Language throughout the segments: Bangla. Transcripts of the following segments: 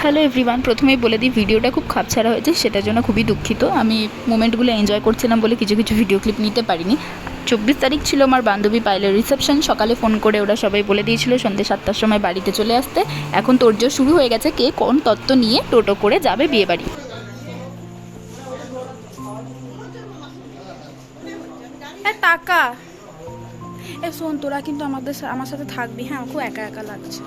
হ্যালো এভরিওয়ান প্রথমেই বলে দিই, ভিডিওটা খুব খাপছাড়া হয়েছে, সেটার জন্য খুবই দুঃখিত। আমি মোমেন্টগুলো এনজয় করছিলাম বলে কিছু কিছু ভিডিও ক্লিপ নিতে পারিনি। চব্বিশ তারিখ ছিল আমার বান্ধবী পাইলের রিসেপশন সকালে ফোন করে ওরা সবাই বলে দিয়েছিল সন্ধ্যে সাতটার সময় বাড়িতে চলে আসতে। এখন তোরজোর শুরু হয়ে গেছে, কে কোন তত্ত্ব নিয়ে টোটো করে যাবে বিয়ে বাড়ি এ টাকা। এ শোন তোরা কিন্তু আমাদের আমার সাথে থাকবি হ্যাঁ? আমার খুব একা একা লাগছে।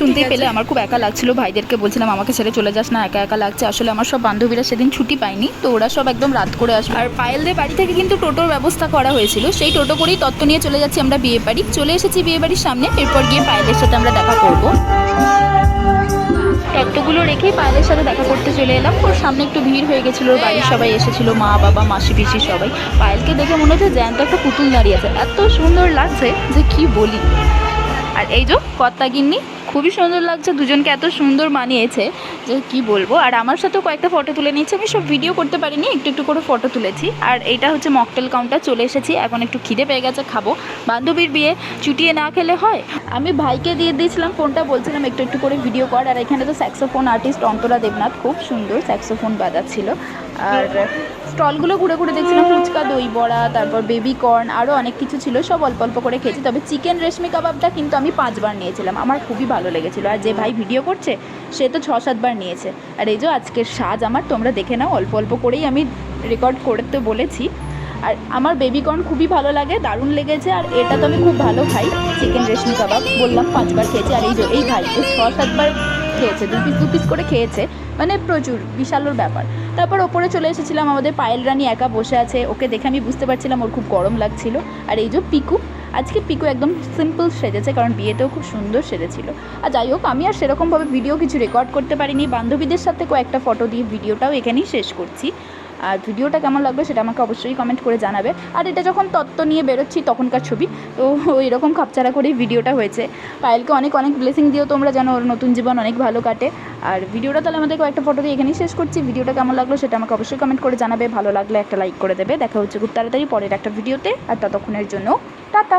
শুনতেই পেলে আমার খুব একা লাগছিল। ভাইদেরকে বলছিলাম আমাকে ছেড়ে চলে যাস না একা একা লাগছে। আসলে আমার সব বান্ধবীরা সেদিন ছুটি পায়নি তো ওরা সব একদম রাত করে আসবে। আর পায়েলদের বাড়ি থেকে কিন্তু টোটোর ব্যবস্থা করা হয়েছিল। সেই টোটো করেই তত্ত্ব নিয়ে চলে যাচ্ছি আমরা বিয়ে বাড়ি চলে এসেছি বিয়ে বাড়ির সামনে এরপর গিয়ে পায়েলের সাথে আমরা দেখা করব। তত্ত্বগুলো রেখেই পায়েলের সাথে দেখা করতে চলে এলাম। ওর সামনে একটু ভিড় হয়ে গেছিল ওর বাড়ির সবাই এসেছিল, মা, বাবা, মাসি, পিসি সবাই। পায়েলকে দেখে মনে হচ্ছে জ্যান্ত একটা পুতুল দাঁড়িয়ে আছে। এত সুন্দর লাগছে যে কি বলি। আর এই যে কর্তা গিন্নি খুবই সুন্দর লাগছে, দুজনকে এত সুন্দর মানিয়েছে, যে কি বলব? আর আমার সাথেও কয়েকটা ফটো তুলে নিয়েছি, আমি সব ভিডিও করতে পারিনি, একটু একটু করে ফটো তুলেছি। আর এটা হচ্ছে মকটেল কাউন্টার চলে এসেছি, এখন একটু খিদে পেয়ে গেছে, খাব। বান্ধবীর বিয়ে, চুটিয়ে না খেলে হয়? আমি ভাইকে দিয়ে দিয়েছিলাম, ফোনটা বলছিলাম, একটু একটু করে ভিডিও কর। আর এখানে তো স্যাক্সোফোন আর্টিস্ট অন্তরা দেবনাথ, খুব সুন্দর স্যাক্সোফোন বাজাচ্ছিল। আর স্টলগুলো ঘুরে ঘুরে দেখছিলাম, ফুচকা, দই বড়া, তারপর বেবি কর্ন আরও অনেক কিছু ছিল, সব অল্প অল্প করে খেয়েছি। তবে চিকেন রেশমি কাবাবটা কিন্তু আমি পাঁচবার নিয়েছিলাম। আমার খুবই ভালো লেগেছিলো। আর যে ভাই ভিডিও করছে, সে তো ছ সাতবার নিয়েছে। আর এই যে আজকের সাজ আমার, তোমরা দেখে নাও, অল্প অল্প করেই আমি রেকর্ড করতে বলেছি। আর আমার বেবি কর্ন খুবই ভালো লাগে, দারুণ লেগেছে, আর এটা তো আমি খুব ভালো খাই চিকেন রেশমি কাবাব। বললাম পাঁচবার খেয়েছি, আর এই যে, এই ভাই ছ সাতবার খেয়েছে, দু পিস দু পিস করে খেয়েছে মানে প্রচুর, বিশালর ব্যাপার। তারপর ওপরে চলে এসেছিলাম আমাদের পায়েল রানী একা বসে আছে, ওকে দেখে আমি বুঝতে পারছিলাম ওর খুব গরম লাগছিল। আর এই যে পিকু, আজকে পিকু একদম সিম্পল সেজেছে, কারণ বিয়েতেও খুব সুন্দর সেজেছিল। আর যাই হোক, আমি আর সেরকমভাবে ভিডিও কিছু রেকর্ড করতে পারিনি। বান্ধবীদের সাথে কয়েকটা ফটো দিয়ে ভিডিওটাও এখানেই শেষ করছি। আর ভিডিওটা কেমন লাগবে সেটা আমাকে অবশ্যই কমেন্ট করে জানাবে। আর এটা যখন তত্ত্ব নিয়ে বেরোচ্ছি তখনকার ছবি, তো এরকম খাপচারা করেই ভিডিওটা হয়েছে। পায়েলকে অনেক অনেক ব্লেসিং দিও তোমরা জানো ওর নতুন জীবন অনেক ভালো কাটে। আর ভিডিওটা তাহলে আমাদের কয়েকটা ফটো দিয়ে এখানেই শেষ করছি। ভিডিওটা কেমন লাগল সেটা আমাকে অবশ্যই কমেন্ট করে জানাবে। ভালো লাগলে একটা লাইক করে দেবে। দেখা হচ্ছে খুব তাড়াতাড়ি পরের একটা ভিডিওতে। আর ততক্ষণের জন্য, টাটা!